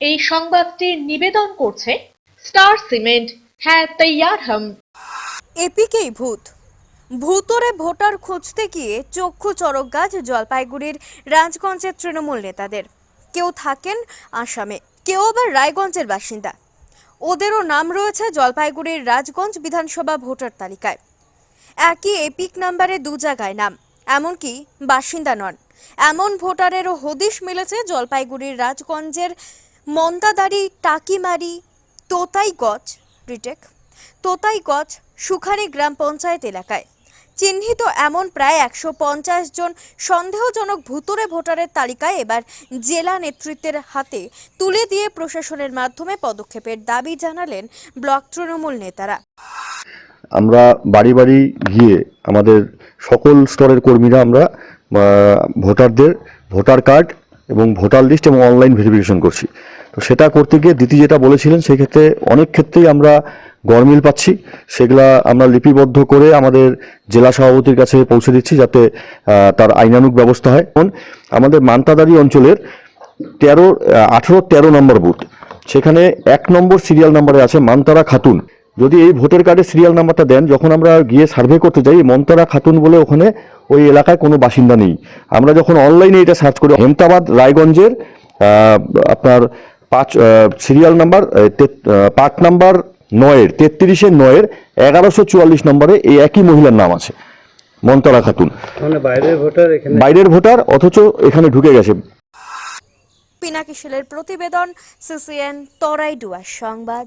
এই সংবাদটি নিবেদন করছে স্টার সিমেন্ট হ্যাঁ তৈয়ার হাম এপিকেই ভূত। ভূতরে ভোটার খুঁজতে গিয়ে চক্ষু চরক গাছ জলপাইগুড়ির রাজগঞ্জের তৃণমূল নেতাদের। কেউ থাকেন আসামে, কেউ আবার রায়গঞ্জের বাসিন্দা। ওদেরও নাম রয়েছে জলপাইগুড়ির রাজগঞ্জ বিধানসভা ভোটার তালিকায়। একই এপিক নাম্বারে দু জায়গায় নাম, এমনকি বাসিন্দা নন। এমন ভোটারেরও হদিশ মিলেছে জলপাইগুড়ির রাজগঞ্জের মন্দাদারি টাকিমারি তোতাইগজ রিটেক তোতাইগজ সুখানি গ্রাম পঞ্চায়েত এলাকায়। চিহ্নিত এমন প্রায় একশো পঞ্চাশ জন সন্দেহজনক ভুতুরে ভোটারের তালিকায় এবার জেলা নেতৃত্বের হাতে তুলে দিয়ে প্রশাসনের মাধ্যমে পদক্ষেপের দাবি জানালেন ব্লক তৃণমূল নেতারা। আমরা বাড়ি বাড়ি গিয়ে আমাদের সকল স্তরের কর্মীরা আমরা ভোটারদের ভোটার কার্ড এবং ভোটার লিস্ট এবং অনলাইন ভেরিফিকেশন করছি। তো সেটা করতে গিয়ে দিতি যেটা বলেছিলেন, সেই ক্ষেত্রে অনেক ক্ষেত্রেই আমরা গরমিল পাচ্ছি। সেগুলা আমরা লিপিবদ্ধ করে আমাদের জেলা সভাপতির কাছে পৌঁছে দিচ্ছি যাতে তার আইনানুগ ব্যবস্থা হয়। এবং আমাদের মান্তাদারি অঞ্চলের তেরো আঠেরো, তেরো নম্বর বুথ, সেখানে এক নম্বর সিরিয়াল নাম্বারে আছে মান্তারা খাতুন। যদি এই ভোটার কার্ডের সিরিয়াল নাম্বারটা দেন, যখন আমরা গিয়ে সার্ভে করতে যাই, মন্তারা খাতুন বলে ওখানে ওই এলাকায় কোনো বাসিন্দা নেই। আমরা যখন অনলাইনে এটা সার্চ করি, হেমতাবাদ, রায়গঞ্জের আপনার পাঁচ সিরিয়াল নাম্বার পার্ট নাম্বার নয়ের তেত্রিশের নয়ের এগারোশো চুয়াল্লিশ নম্বরে এই একই মহিলার নাম আছে মন্তারা খাতুন। মানে বাইরের ভোটার এখানে বাইরের ভোটার অথচ এখানে ঢুকে গেছে। পিনাকিশলের প্রতিবেদন সিসিএন তরাই ডুয়ার সংবাদ।